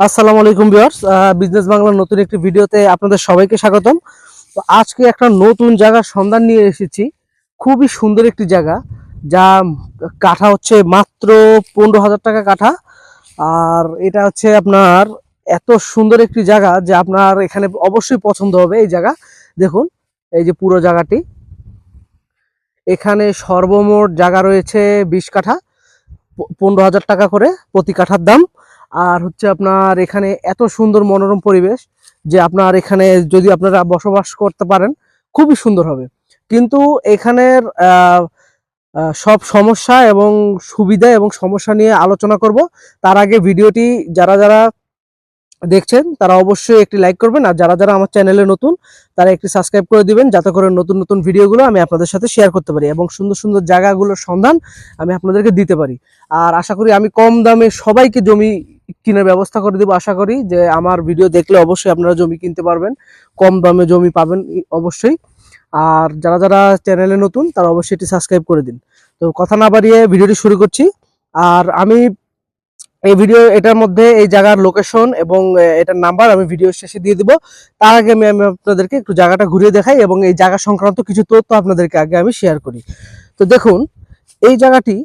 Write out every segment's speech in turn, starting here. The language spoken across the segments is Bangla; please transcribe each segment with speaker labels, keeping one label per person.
Speaker 1: আসসালামু আলাইকুম ভিউয়ার্স বিজনেস বাংলার নতুন একটি ভিডিওতে আপনাদের সবাইকে স্বাগতম। তো আজকে একটা নতুন জায়গার সন্ধান নিয়ে এসেছি। খুবই সুন্দর একটি জায়গা, যা কাঠা হচ্ছে মাত্র পনেরো হাজার টাকা কাঠা। আর এটা হচ্ছে আপনার এত সুন্দর একটি জায়গা যে আপনার এখানে অবশ্যই পছন্দ হবে এই জায়গা। দেখুন, এই যে পুরো জায়গাটি। এখানে সর্বমোট জায়গা রয়েছে বিশ কাঠা পনেরো হাজার টাকা করে প্রতি কাঠার দাম। আর হচ্ছে আপনার এখানে এত সুন্দর মনোরম পরিবেশ যে আপনার এখানে যদি আপনারা বসবাস করতে পারেন, খুবই সুন্দর হবে। কিন্তু এখানের সব সমস্যা এবং সুবিধা এবং সমস্যা নিয়ে আলোচনা করব। তার আগে ভিডিওটি যারা যারা দেখছেন, তারা অবশ্যই একটি লাইক করবেন। আর যারা যারা আমার চ্যানেলে নতুন, তারা একটি সাবস্ক্রাইব করে দিবেন, যাতে করে নতুন নতুন ভিডিওগুলো আমি আপনাদের সাথে শেয়ার করতে পারি এবং সুন্দর সুন্দর জায়গাগুলোর সন্ধান আমি আপনাদেরকে দিতে পারি। আর আশা করি আমি কম দামে সবাইকে জমি কেনার ব্যবস্থা করে দেবো। আশা করি যে আমার ভিডিও দেখলে অবশ্যই আপনারা জমি কিনতে পারবেন। কম দামে জমি পাবেন অবশ্যই। আর যারা যারা চ্যানেলে নতুন, তারা অবশ্যই এটি সাবস্ক্রাইব করে দিন। তো কথা না বাড়িয়ে ভিডিওটি শুরু করছি। আর আমি এই ভিডিও এটার মধ্যে এই জায়গার লোকেশন এবং এটার নাম্বার আমি ভিডিও শেষে দিয়ে দিব। তার আগে আমি আমি আপনাদেরকে একটু জায়গাটা ঘুরিয়ে দেখাই এবং এই জায়গা সংক্রান্ত কিছু তথ্য আপনাদেরকে আগে আমি শেয়ার করি। তো দেখুন, এই জায়গাটি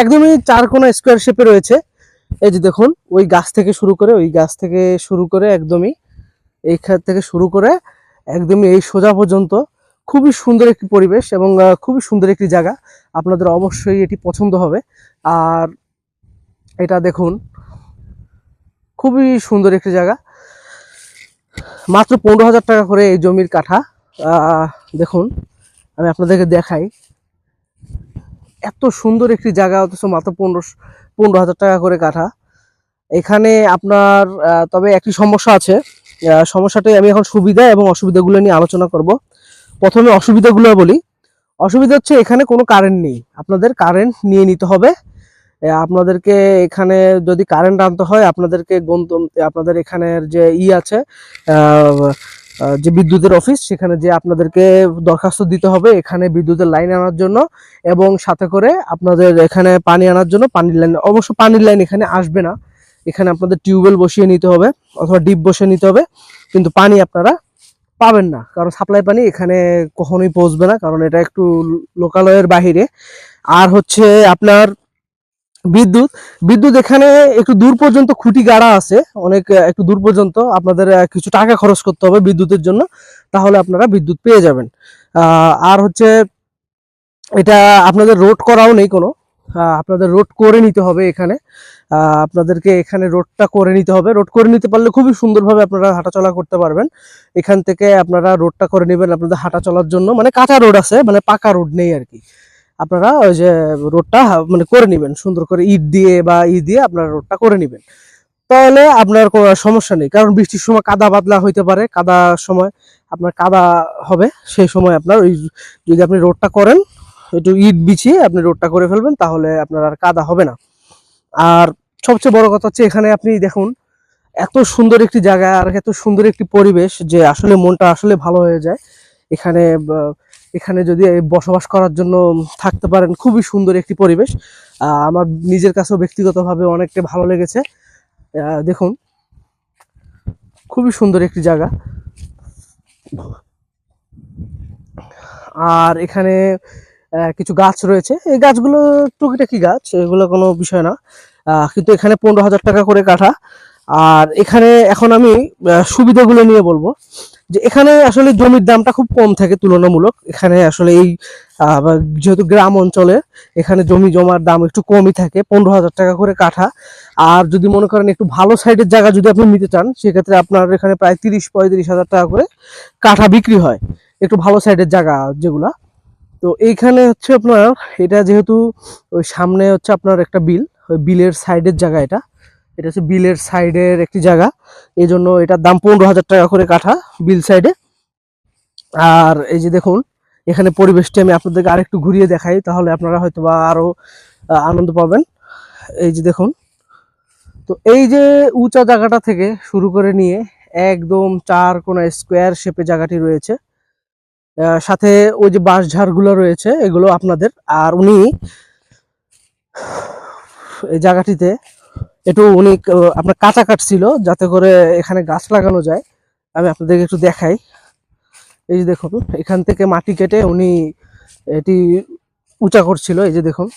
Speaker 1: একদমই চার কোনা স্কোয়ার শেপে রয়েছে। এই যে দেখুন, ওই গাছ থেকে শুরু করে, ওই গাছ থেকে শুরু করে একদমই এইখান থেকে শুরু করে একদমই এই সোজা পর্যন্ত খুবই সুন্দর একটি পরিবেশ এবং খুবই সুন্দর একটি জায়গা। আপনাদের অবশ্যই এটি পছন্দ হবে। আর এটা দেখুন, খুবই সুন্দর একটি জায়গা। মাত্র পনেরো হাজার টাকা করে এই জমির কাঠা। দেখুন, আমি আপনাদেরকে দেখাই। এত সুন্দর একটি জায়গা, অথচ মাত্র পনেরো পনেরো হাজার টাকা করে কাঠা। এখানে আপনার তবে একটি সমস্যা আছে। সমস্যাটাই আমি এখন সুবিধা এবং অসুবিধাগুলো নিয়ে আলোচনা করব। প্রথমে অসুবিধাগুলো বলি। অসুবিধা হচ্ছে এখানে কোনো কারেন্ট নেই। আপনাদের কারেন্ট নিয়ে নিতে হবে। আপনাদেরকে এখানে যদি কারেন্ট আনতে হয়, আপনাদেরকে গন্তম আপনাদের এখানের যে ই আছে যে বিদ্যুতের অফিস সেখানে যে আপনাদেরকে দরখাস্ত দিতে হবে এখানে বিদ্যুতের লাইন আনার জন্য এবং সাথে করে আপনাদের এখানে পানি আনার জন্য পানির লাইন অবশ্য পানির লাইন এখানে আসবে না। এখানে আপনাদের টিউবওয়েল বসিয়ে নিতে হবে অথবা ডিপ বসিয়ে নিতে হবে, কিন্তু পানি আপনারা পাবেন না। কারণ সাপ্লাই পানি এখানে কখনোই পৌঁছবে না, কারণ এটা একটু লোকালয়ের বাহিরে। আর হচ্ছে আপনার বিদ্যুৎ। বিদ্যুৎ এখানে একটু দূর পর্যন্ত খুঁটি গাড়া আছে। অনেক একটু দূর পর্যন্ত আপনাদের কিছু টাকা খরচ করতে হবে বিদ্যুতের জন্য। তাহলে আপনারা বিদ্যুৎ পেয়ে যাবেন। আর হচ্ছে, এটা আপনাদের রোড করাও নেই কোনো। আপনাদের রোড করে নিতে হবে এখানে। আপনাদেরকে এখানে রোডটা করে নিতে হবে। রোড করে নিতে পারলে খুবই সুন্দরভাবে আপনারা হাঁটাচলা করতে পারবেন। এখান থেকে আপনারা রোডটা করে নেবেন আপনাদের হাঁটাচলার জন্য। মানে কাঁচা রোড আছে মানে পাকা রোড নেই আর কি। আপনারা ওই যে রোডটা মানে করে নেবেন, সুন্দর করে ইট দিয়ে বা ই দিয়ে আপনারা রোডটা করে নেবেন। তাহলে আপনার কোনো সমস্যা নেই, কারণ বৃষ্টির সময় কাদা বাদলা হইতে পারে, কাদা সময় আপনার কাদা হবে, সেই সময় আপনার ওই যদি আপনি রোডটা করেন, একটু ইট বিছিয়ে আপনি রোডটা করে ফেলবেন, তাহলে আপনার আর কাদা হবে না। আর সবচেয়ে বড় কথা হচ্ছে এখানে আপনি দেখুন, এত সুন্দর একটি জায়গা আর এত সুন্দর একটি পরিবেশ যে আসলে মনটা আসলে ভালো হয়ে যায়। এখানে এখানে যদি বসবাস করার জন্য থাকতে পারেন, খুবই সুন্দর একটি পরিবেশ। আমার নিজের কাছেও ব্যক্তিগতভাবে অনেকটা ভালো লেগেছে। দেখুন, খুবই সুন্দর একটি জায়গা। আর এখানে কিছু গাছ রয়েছে। এই গাছগুলো টুকিটাকি গাছ, এগুলো কোনো বিষয় না। কিন্তু এখানে পনেরো হাজার টাকা করে কাঠা। আর এখানে এখন আমি সুবিধাগুলো নিয়ে বলব। যে এখানে আসলে জমির দামটা খুব কম থাকে তুলনামূলক। এখানে আসলে এই যেহেতু গ্রাম অঞ্চলে, এখানে জমি জমার দাম একটু কমই থাকে, পনেরো হাজার টাকা করে কাঠা। আর যদি মনে করেন একটু ভালো সাইডের জায়গা যদি আপনি নিতে চান, সেক্ষেত্রে আপনার এখানে প্রায় তিরিশ, পঁয়ত্রিশ হাজার টাকা করে কাঠা বিক্রি হয়, একটু ভালো সাইডের জায়গা যেগুলা। তো এইখানে হচ্ছে আপনার, এটা যেহেতু ওই সামনে হচ্ছে আপনার একটা বিল, ওই বিলের সাইডের জায়গা এটা। এটা হচ্ছে বিলের সাইডের একটি জায়গা। এই জন্য এটার দাম পনেরো হাজার টাকা করে কাঠা বিল সাইডে। আর এই যে দেখুন, এখানে পরিবেশটি আমি আপনাদেরকে আরেকটু ঘুরিয়ে দেখাই, তাহলে আপনারা হয়তো বা আরও আনন্দ পাবেন। এই যে দেখুন, তো এই যে উঁচা জায়গাটা থেকে শুরু করে নিয়ে একদম চার কোনা স্কোয়ার শেপে জায়গাটি রয়েছে। সাথে ওই যে বাঁশ ঝাড়গুলো রয়েছে, এগুলো আপনাদের। আর উনি এই জায়গাটিতে একটু উনি আপনার কাঁচা কাটছিল যাতে করে এখানে গাছ লাগানো যায়। আমি আপনাদেরকে একটু দেখাই। এই যে দেখুন, এখান থেকে মাটি কেটে উনি এটি উঁচা করছিল, এই যে দেখুন।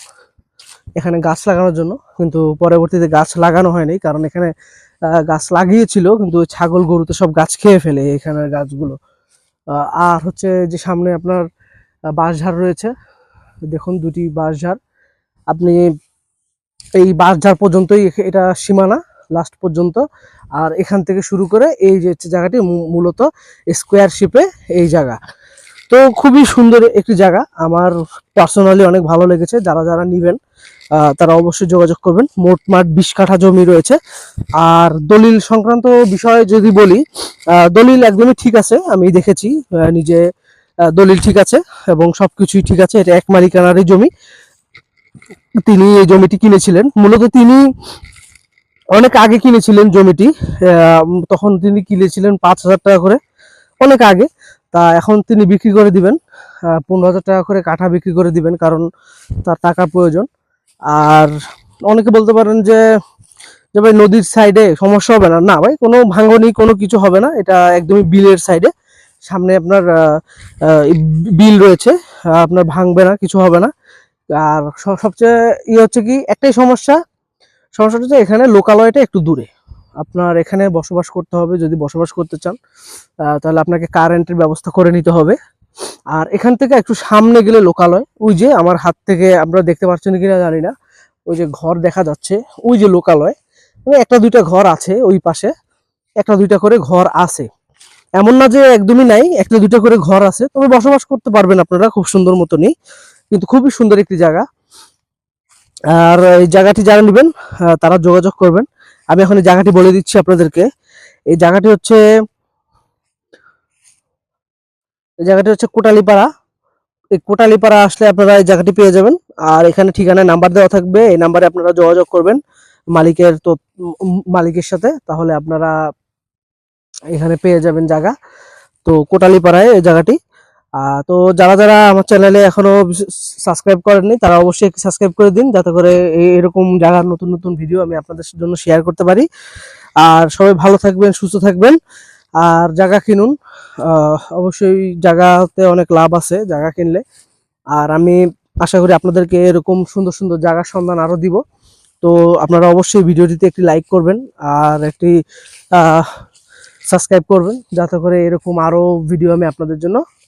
Speaker 1: এখানে গাছ লাগানোর জন্য, কিন্তু পরবর্তীতে গাছ লাগানো হয়নি, কারণ এখানে গাছ লাগিয়েছিল, কিন্তু ছাগল গরুতে সব গাছ খেয়ে ফেলে এখানের গাছগুলো। আর হচ্ছে যে সামনে আপনার বাঁশঝাড় রয়েছে। দেখুন, দুটি বাঁশঝাড়। আপনি এই বাঁশঝাড় পর্যন্তই এটা সীমানা লাস্ট পর্যন্ত। আর এখান থেকে শুরু করে এই যে জায়গাটি মূলত স্কোয়ার শিপে এই জায়গা। তো খুবই সুন্দর একটি জায়গা। আমার পার্সোনালি অনেক ভালো লেগেছে। যারা যারা নিবেন তারা অবশ্যই যোগাযোগ করবেন। মোট মাঠ বিশ কাঠা জমি রয়েছে। আর দলিল সংক্রান্ত বিষয়ে যদি বলি দলিল একদমই ঠিক আছে। আমি দেখেছি নিজে দলিল ঠিক আছে এবং সবকিছুই ঠিক আছে। এটা এক মালিকানারই জমি। তিনি এই জমিটি কিনেছিলেন। মূলত তিনি অনেক আগে কিনেছিলেন জমিটি। তখন তিনি কিনেছিলেন পাঁচ হাজার টাকা করে, অনেক আগে। তা এখন তিনি বিক্রি করে দিবেন। পনেরো হাজার টাকা করে কাঠা বিক্রি করে দিবেন কারণ তার টাকার প্রয়োজন। আর অনেকে বলতে পারেন যে যে ভাই নদীর সাইডে সমস্যা হবে না। না ভাই, কোনো ভাঙনি, কোনো কিছু হবে না। এটা একদমই বিলের সাইডে সামনে আপনার বিল রয়েছে। আপনার ভাঙবে না, কিছু হবে না। আর সবচেয়ে ইয়ে হচ্ছে কি, একটাই সমস্যা, সমস্যাটা হচ্ছে এখানে লোকালয়টা একটু দূরে। আপনার এখানে বসবাস করতে হবে, যদি বসবাস করতে চান তাহলে আপনাকে কারেন্টের ব্যবস্থা করে নিতে হবে। আর এখান থেকে একটু সামনে গেলে লোকালয়, ওই যে আমার হাত থেকে আমরা দেখতে পাচ্ছেন কিনা জানি না, ওই যে ঘর দেখা যাচ্ছে, ওই যে লোকালয় মানে একটা দুইটা ঘর আছে ওই পাশে, একটা দুইটা করে ঘর আছে। এমন না যে একদমই নাই, একটা দুইটা করে ঘর আছে, তবে বসবাস করতে পারবেন আপনারা খুব সুন্দর মতনই। কিন্তু খুবই সুন্দর একটি জায়গা। আর এই জায়গাটি যারা নেবেন তারা যোগাযোগ করবেন। আমি এখন এই জায়গাটি বলে দিচ্ছি আপনাদেরকে। এই জায়গাটি হচ্ছে, এই জায়গাটি হচ্ছে কোটালিপাড়া। এই কোটালিপাড়া আসলে আপনারা এই জায়গাটি পেয়ে যাবেন। আর এখানে ঠিকানায় নাম্বার দেওয়া থাকবে। এই নাম্বারে আপনারা যোগাযোগ করবেন মালিকের তো মালিকের সাথে। তাহলে আপনারা এখানে পেয়ে যাবেন জায়গা। তো কোটালীপাড়ায় এই জায়গাটি। তো যারা যারা আমার চ্যানেলে এখনও সাবস্ক্রাইব করেননি, তারা অবশ্যই সাবস্ক্রাইব করে দিন, যাতে করে এরকম জায়গার নতুন নতুন ভিডিও আমি আপনাদের জন্য শেয়ার করতে পারি। আর সবাই ভালো থাকবেন, সুস্থ থাকবেন, আর জায়গা কিনুন। অবশ্যই জায়গাতে অনেক লাভ আছে, জায়গা কিনলে। আর আমি আশা করি আপনাদেরকে এরকম সুন্দর সুন্দর জায়গার সন্ধান আরও দিব। তো আপনারা অবশ্যই ভিডিওটিতে একটি লাইক করবেন, আর একটি সাবস্ক্রাইব করবেন, যাতে করে এরকম আরও ভিডিও আমি আপনাদের জন্য